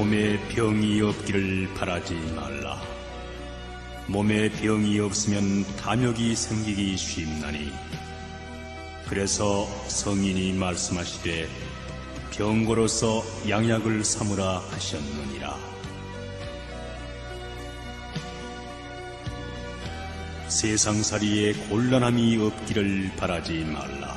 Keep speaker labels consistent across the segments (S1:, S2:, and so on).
S1: 몸에 병이 없기를 바라지 말라. 몸에 병이 없으면 탐욕이 생기기 쉽나니. 그래서 성인이 말씀하시되 병고로서 양약을 삼으라 하셨느니라. 세상살이에 곤란함이 없기를 바라지 말라.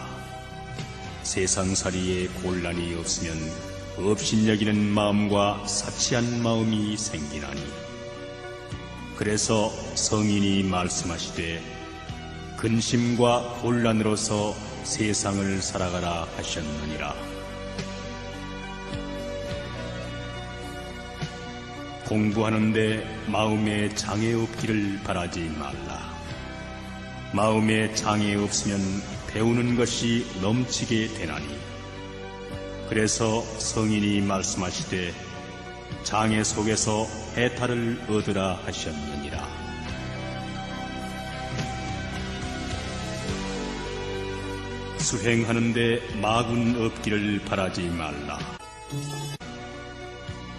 S1: 세상살이에 곤란이 없으면 업신여기는 마음과 사치한 마음이 생기나니. 그래서 성인이 말씀하시되 근심과 곤란으로서 세상을 살아가라 하셨느니라. 공부하는데 마음에 장애 없기를 바라지 말라. 마음에 장애 없으면 배우는 것이 넘치게 되나니. 그래서 성인이 말씀하시되 장애 속에서 해탈을 얻으라 하셨느니라. 수행하는데 마군 없기를 바라지 말라.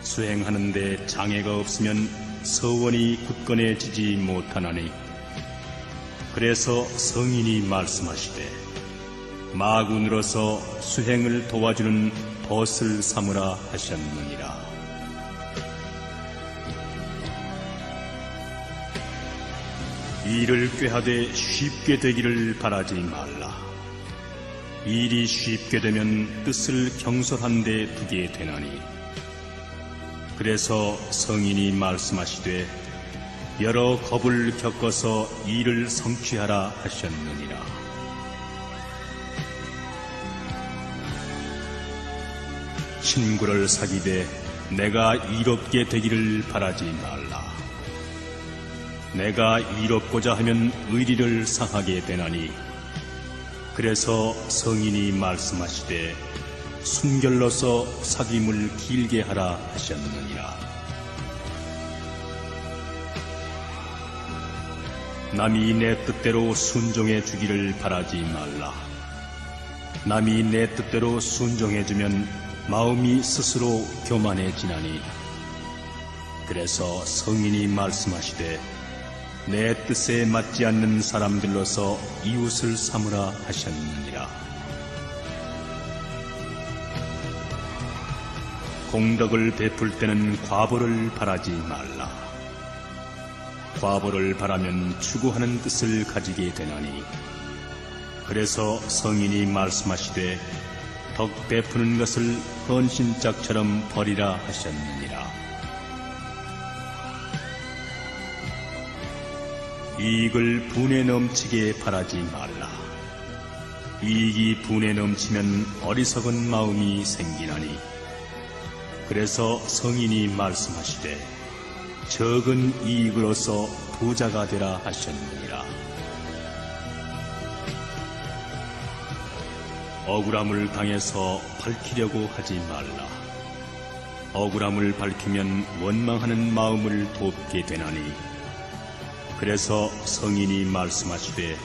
S1: 수행하는데 장애가 없으면 서원이 굳건해지지 못하나니 그래서 성인이 말씀하시되 마군으로서 수행을 도와주는 벗을 삼으라 하셨느니라. 일을 꾀하되 쉽게 되기를 바라지 말라. 일이 쉽게 되면 뜻을 경솔한 데 두게 되나니. 그래서 성인이 말씀하시되 여러 겁을 겪어서 일을 성취하라 하셨느니라. 친구를 사귀되 내가 이롭게 되기를 바라지 말라. 내가 이롭고자 하면 의리를 상하게 되나니 그래서 성인이 말씀하시되 순결로서 사귐을 길게 하라 하셨느니라. 남이 내 뜻대로 순종해 주기를 바라지 말라. 남이 내 뜻대로 순종해주면 마음이 스스로 교만해지나니. 그래서 성인이 말씀하시되 내 뜻에 맞지 않는 사람들로서 이웃을 삼으라 하셨느니라. 공덕을 베풀 때는 과보를 바라지 말라. 과보를 바라면 추구하는 뜻을 가지게 되나니. 그래서 성인이 말씀하시되 덕 베푸는 것을 헌신짝처럼 버리라 하셨느니라. 이익을 분에 넘치게 바라지 말라. 이익이 분에 넘치면 어리석은 마음이 생기나니. 그래서 성인이 말씀하시되 적은 이익으로서 부자가 되라 하셨느니라. 억울함을 당해서 밝히려고 하지 말라. 억울함을 밝히면 원망하는 마음을 돕게 되나니. 그래서 성인이 말씀하시되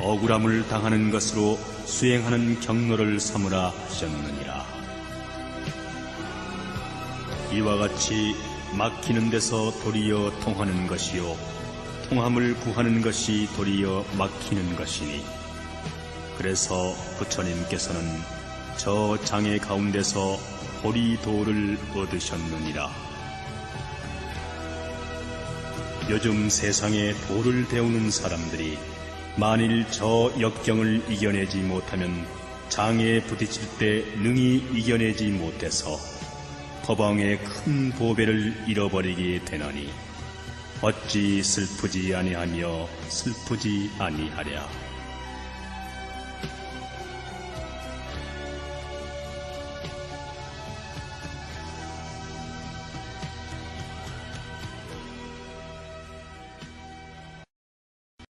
S1: 억울함을 당하는 것으로 수행하는 경로를 삼으라 하셨느니라. 이와 같이 막히는 데서 도리어 통하는 것이요 통함을 구하는 것이 도리어 막히는 것이니 그래서 부처님께서는 저 장애 가운데서 호리도를 얻으셨느니라. 요즘 세상에 도를 배우는 사람들이 만일 저 역경을 이겨내지 못하면 장애에 부딪힐 때 능히 이겨내지 못해서 법왕의 큰 보배를 잃어버리게 되나니 어찌 슬프지 아니하며 슬프지 아니하랴.